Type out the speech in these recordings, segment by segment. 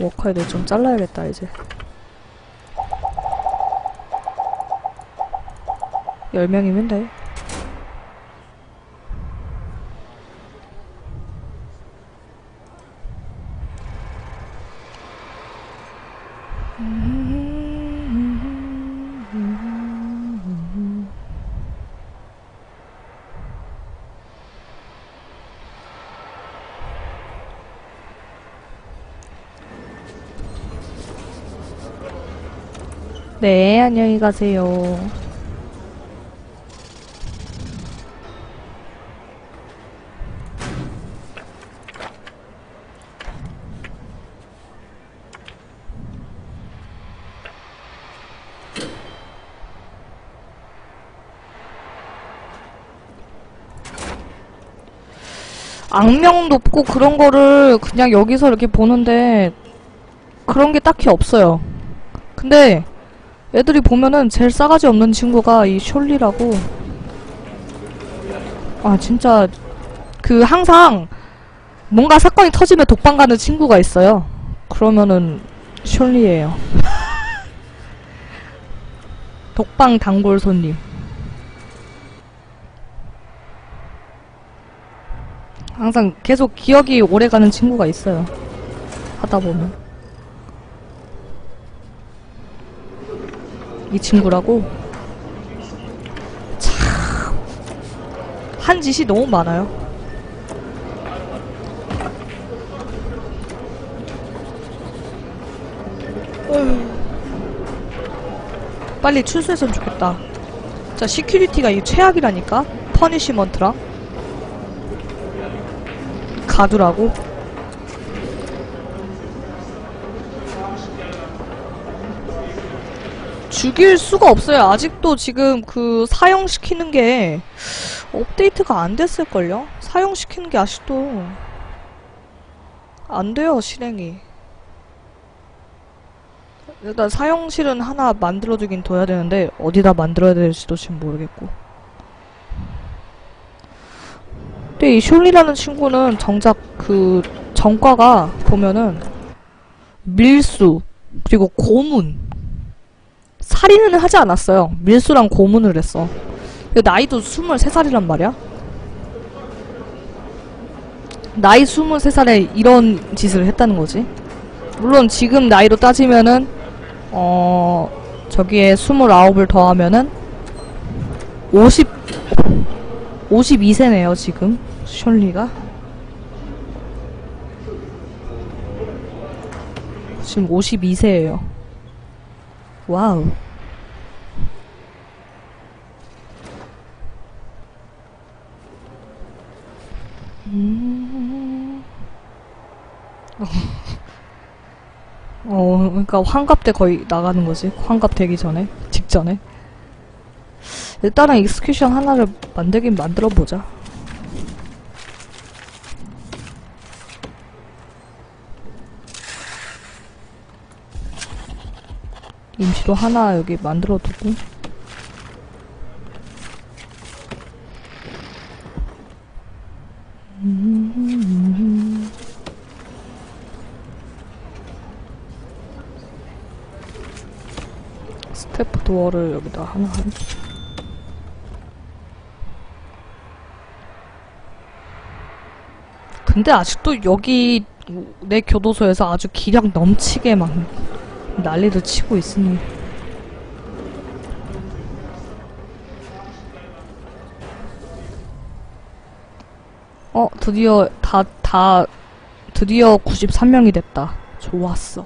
워커헤드 좀 잘라야겠다 이제. 10명이면 돼 안녕히 가세요. 악명 높고 그런 거를 그냥 여기서 이렇게 보는데 그런 게 딱히 없어요. 근데 애들이 보면은 제일 싸가지 없는 친구가 이 숄리라고. 아 진짜 그 항상 뭔가 사건이 터지면 독방 가는 친구가 있어요. 그러면은 숄리예요. 독방 단골 손님. 항상 계속 기억이 오래가는 친구가 있어요. 하다 보면 이 친구라고 참 한 짓이 너무 많아요. 빨리 출소했으면 좋겠다. 자, 시큐리티가 이 최악이라니까? 퍼니시먼트랑. 가두라고? 죽일 수가 없어요. 아직도 지금 그 사용시키는 게 업데이트가 안 됐을걸요? 사용시키는 게 아직도 안 돼요, 실행이. 일단 사용실은 하나 만들어주긴 둬야 되는데 어디다 만들어야 될지도 지금 모르겠고. 근데 이 숄리라는 친구는 정작 그 전과가 보면은 밀수 그리고 고문 살인은 하지 않았어요. 밀수랑 고문을 했어. 나이도 23살이란 말이야? 나이 23살에 이런 짓을 했다는 거지. 물론 지금 나이로 따지면은, 어, 저기에 29을 더하면은, 50, 52세네요, 지금. 숄리가. 지금 52세예요. 와우. 음. 어, 그러니까 환갑 때 거의 나가는 거지. 환갑 되기 전에, 직전에. 일단은 익스큐션 하나를 만들긴 만들어 보자. 임시로 하나 여기 만들어 두고. 스태프 도어를 여기다 하나 한. 근데 아직도 여기 내 교도소에서 아주 기량 넘치게 막 난리를 치고 있으니. 어, 드디어 다, 다, 드디어 93명이 됐다. 좋았어.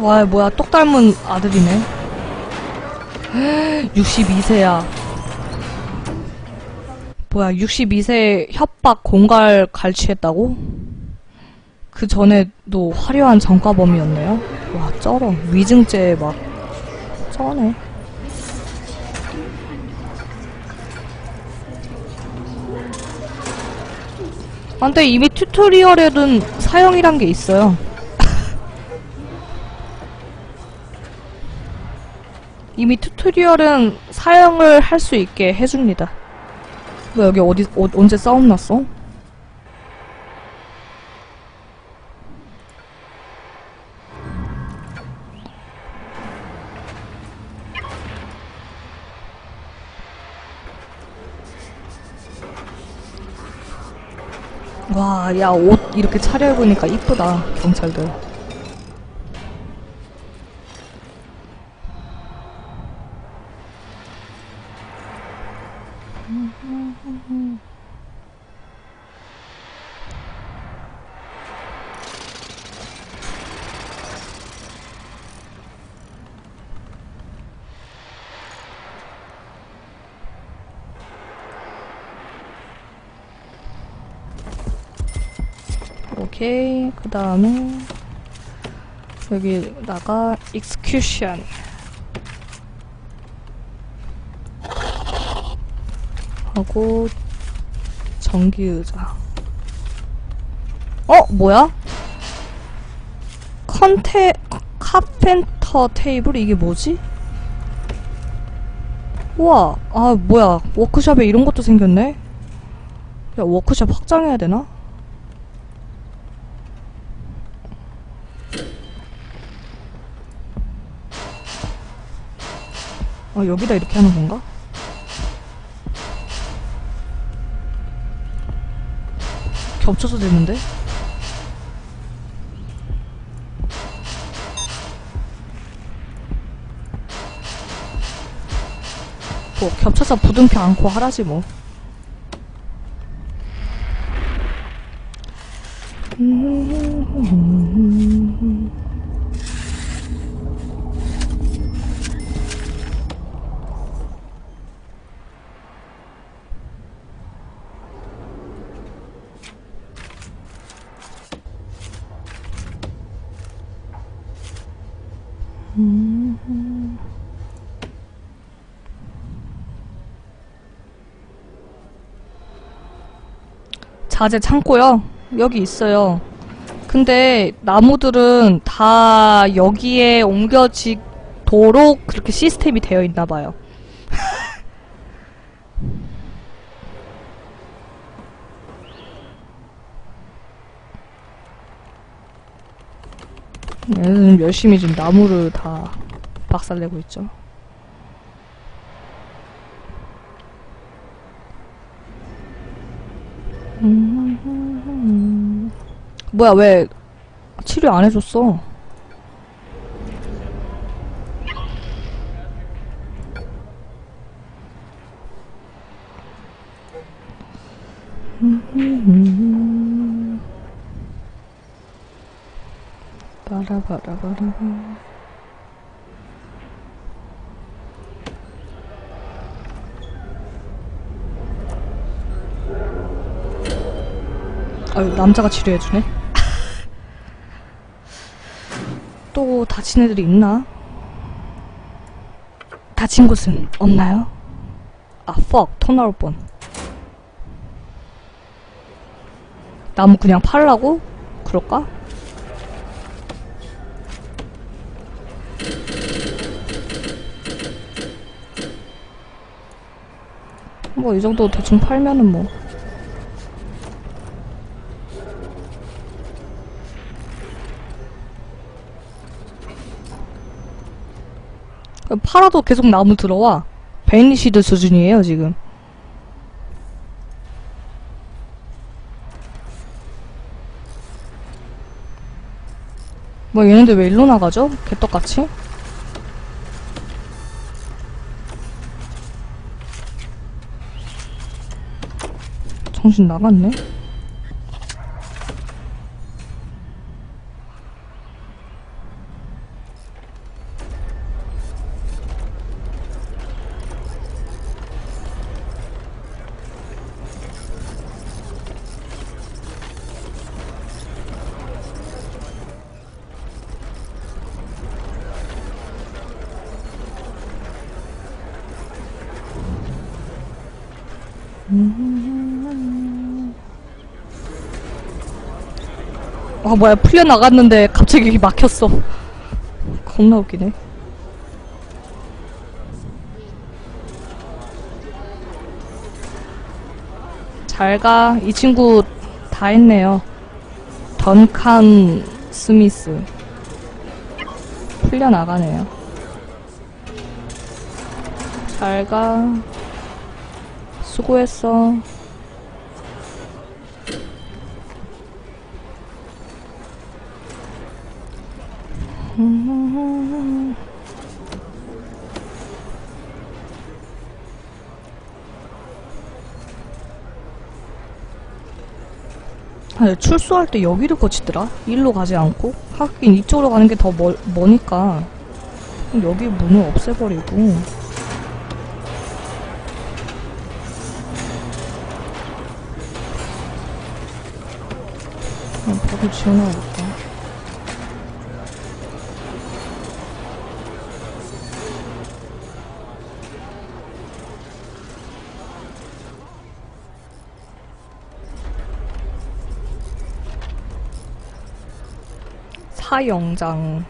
와, 뭐야, 똑 닮은 아들이네. 62세야. 뭐야, 62세 협박 공갈 갈취했다고? 그 전에도 화려한 전과범이었네요? 와, 쩔어. 위증죄 막, 쩌네. 아, 근데 이미 튜토리얼에는 사형이란 게 있어요. 이미 튜토리얼은 사용을 할 수 있게 해줍니다. 뭐 여기 어디 어, 언제 싸움 났어? 와, 야, 옷 이렇게 차려입으니까 이쁘다, 경찰들. 오케이. 그 다음에, 여기다가, execution. 하고, 전기 의자. 어? 뭐야? 컨테, 카펜터 테이블? 이게 뭐지? 우와, 아, 뭐야. 워크숍에 이런 것도 생겼네? 야, 워크숍 확장해야 되나? 아, 여기다 이렇게 하는 건가? 겹쳐서 되는데? 뭐, 겹쳐서 부둥켜 안고 하라지 뭐. 자재 창고요? 여기 있어요. 근데 나무들은 다 여기에 옮겨지도록 그렇게 시스템이 되어 있나 봐요. 얘는 열심히 지금 나무를 다 박살내고 있죠. 뭐야, 왜 치료 안 해줬어? 바라바라바라. 아유, 남자가 치료해주네. 또 다친 애들이 있나? 다친 곳은 없나요? 아, fuck. 토 나올 뻔. 나무 그냥 팔라고? 그럴까? 뭐, 이 정도 대충 팔면은 뭐. 팔아도 계속 나무 들어와. 베니시드 수준이에요, 지금. 뭐 얘네들 왜 일로 나가죠? 개떡같이? 정신 나갔네? 아 뭐야 풀려 나갔는데 갑자기 막혔어. 겁나 웃기네. 잘 가. 이 친구 다 했네요. 던칸 스미스. 풀려 나가네요. 잘 가. 수고했어. 아, 출소할 때 여기를 거치더라? 일로 가지 않고? 하긴 이쪽으로 가는 게 더 머니까 여기 문을 없애버리고 그냥 벽을 지어놔야겠다. 사영장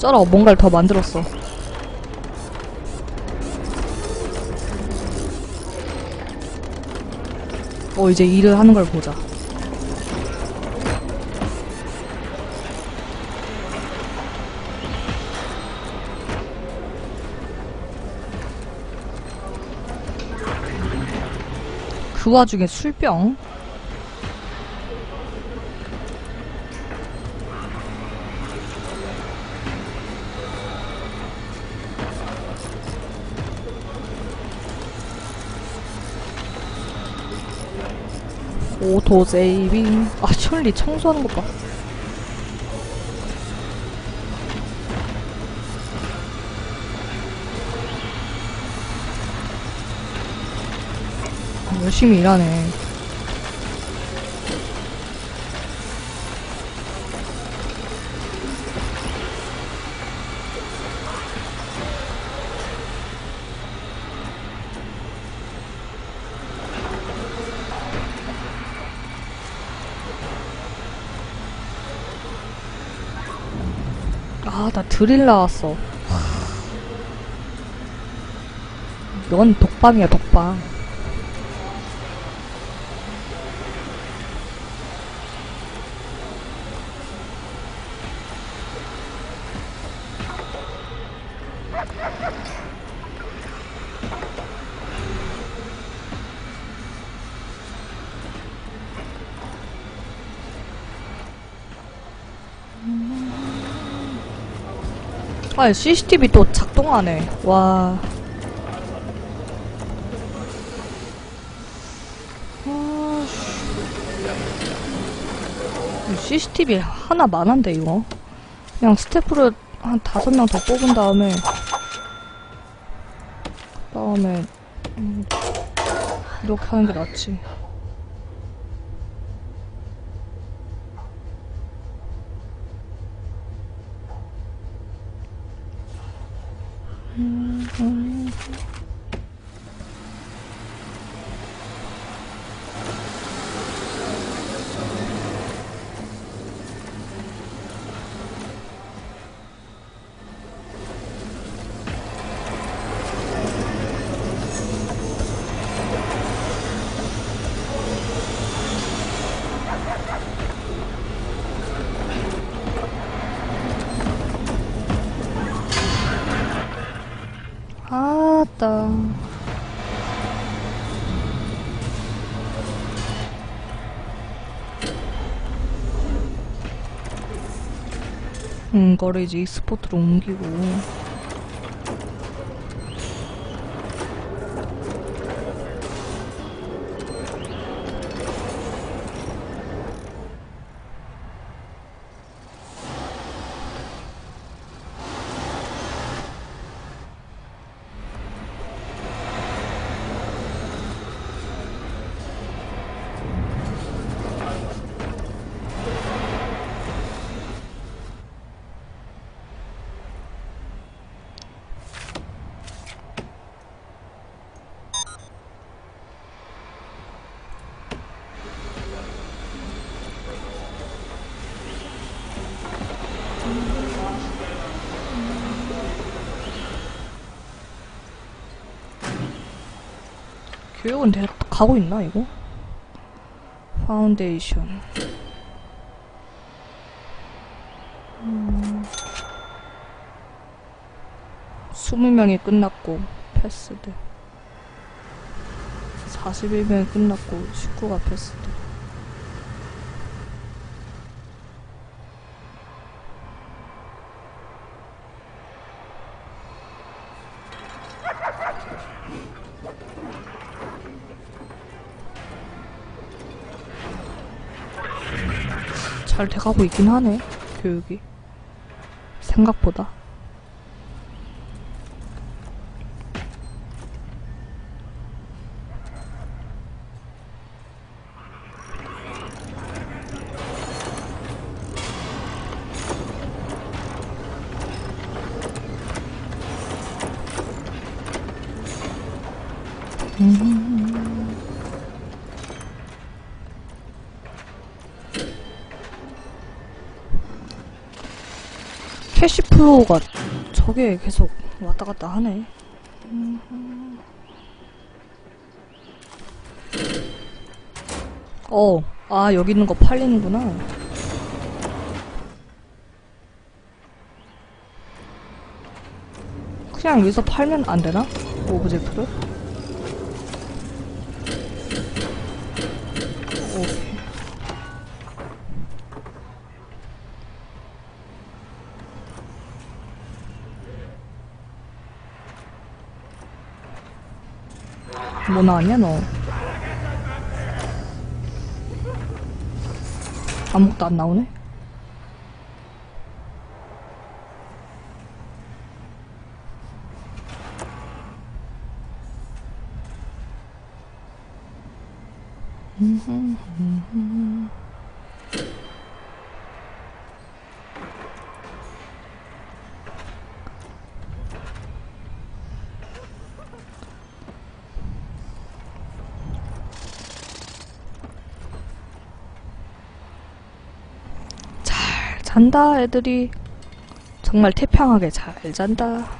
쩔어. 뭔가를 더 만들었어. 어 이제 일을 하는 걸 보자. 그 와중에 술병 오토제이빙. 아 천리 청소하는 것봐. 열심히 일하네 아, 나 드릴 나왔어. 넌 독방이야, 독방. 아, CCTV 또 작동하네. 와. 아, 씨. CCTV 하나 만한데, 이거. 그냥 스태프를 한 다섯 명 더 뽑은 다음에, 다음에, 음, 이렇게 하는 게 낫지. 음, 거를 이제 e스포트로 옮기고. 교육은 돼, 가고 있나, 이거? 파운데이션. 음. 20명이 끝났고, 패스드. 41명이 끝났고, 19가 패스드. 잘 돼가고 있긴 하네, 교육이. 생각보다. 캐시 플로우가 저게 계속 왔다 갔다 하네. 어, 아, 여기 있는 거 팔리는구나. 그냥 여기서 팔면 안 되나? 오브젝트를? 오케이. 뭐 나왔냐, 너? 아무것도 안 나오네? 잘 잔다, 애들이. 정말 태평하게 잘 잔다.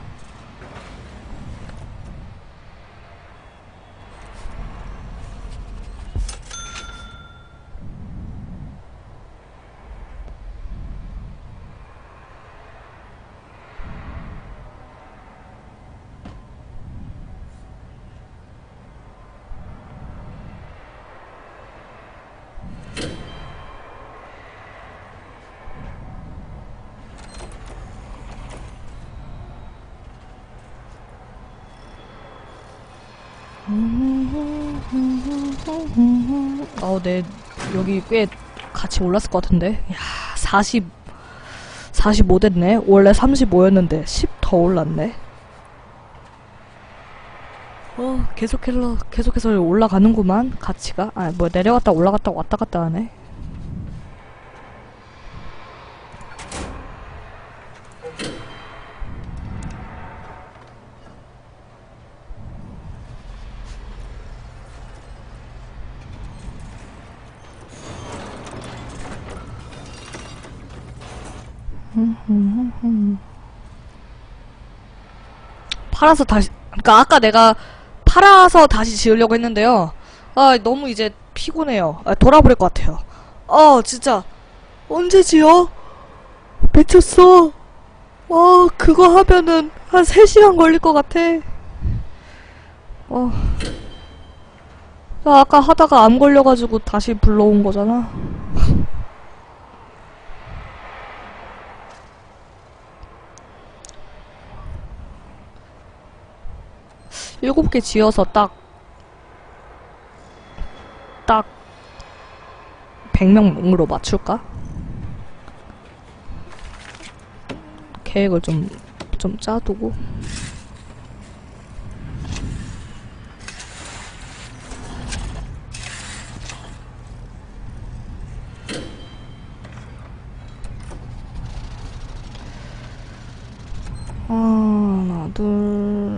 어, 네, 여기 꽤 같이 올랐을 것 같은데. 야, 40, 45 됐네. 원래 35였는데 10 더 올랐네. 어, 계속해서, 계속해서 올라가는구만, 가치가. 아, 뭐, 내려갔다 올라갔다 왔다 갔다 하네. 팔아서 다시, 그니까 아까 내가 팔아서 다시 지으려고 했는데요. 아, 너무 이제 피곤해요. 아, 돌아버릴 것 같아요. 어, 진짜. 언제 지어? 미쳤어. 어, 그거 하면은 한 3시간 걸릴 것 같아. 어. 나 아까 하다가 암 걸려가지고 다시 불러온 거잖아. 일곱 개 지어서 딱, 딱, 100명으로 맞출까? 계획을 좀, 좀 짜두고. 하나, 둘,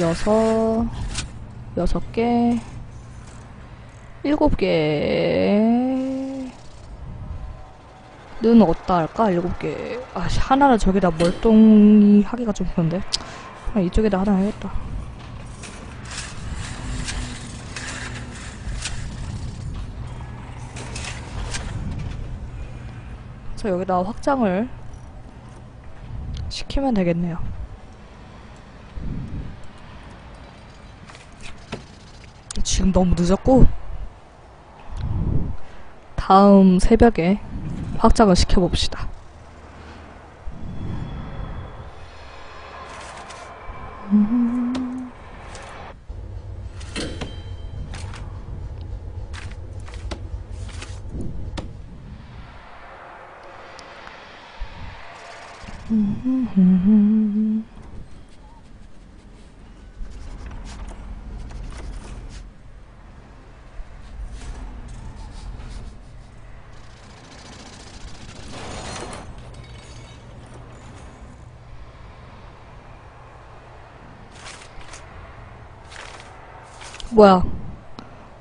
여섯, 여섯 개, 일곱 개. 는 어디다 할까? 일곱 개. 아, 씨, 하나를 저기다 멀뚱히 하기가 좀 그런데. 아, 이쪽에다 하나 해야겠다. 그래서 여기다 확장을 시키면 되겠네요. 지금 너무 늦었고 다음 새벽에 확장을 시켜봅시다. 뭐야?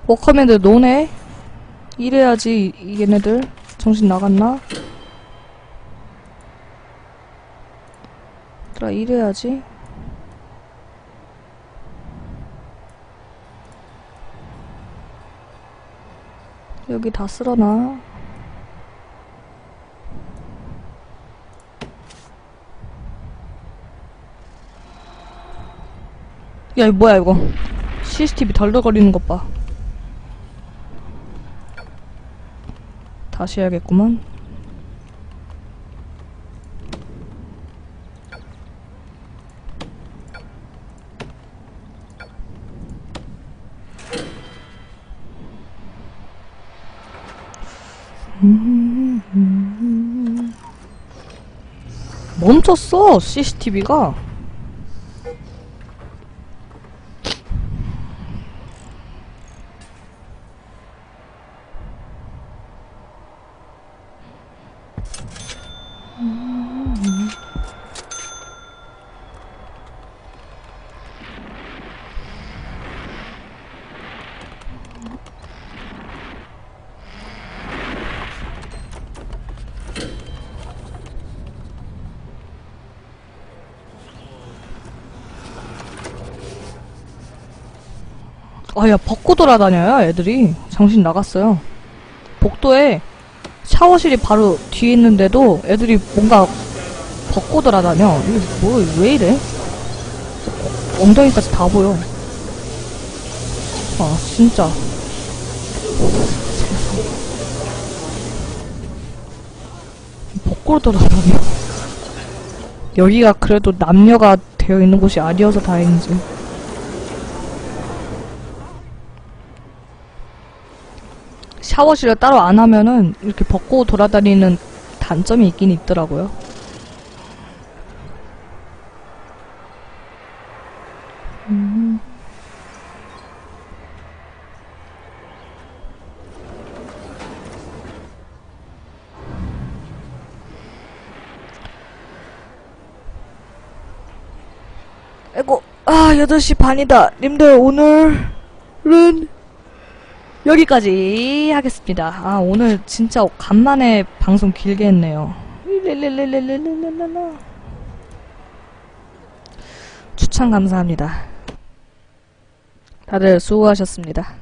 워커맨들 노네? 이래야지 이- 얘네들 정신 나갔나? 얘들아 이래야지 여기 다 쓸어놔 야 뭐야 이거 CCTV 덜덜거리는 것 봐. 다시 해야겠구만. 멈췄어, CCTV가. 아, 야, 벗고 돌아다녀요, 애들이. 정신 나갔어요. 복도에 샤워실이 바로 뒤에 있는데도 애들이 뭔가 벗고 돌아다녀. 이게 뭐, 왜 이래? 엉덩이까지 다 보여. 아, 진짜. 벗고 돌아다녀. 여기가 그래도 남녀가 되어 있는 곳이 아니어서 다행이지. 샤워실을 따로 안 하면은 이렇게 벗고 돌아다니는 단점이 있긴 있더라고요. 음. 아이고, 아, 8시 반이다. 님들, 오늘은 여기까지 하겠습니다. 아, 오늘 진짜 간만에 방송 길게 했네요. 추천 감사합니다. 다들 수고하셨습니다.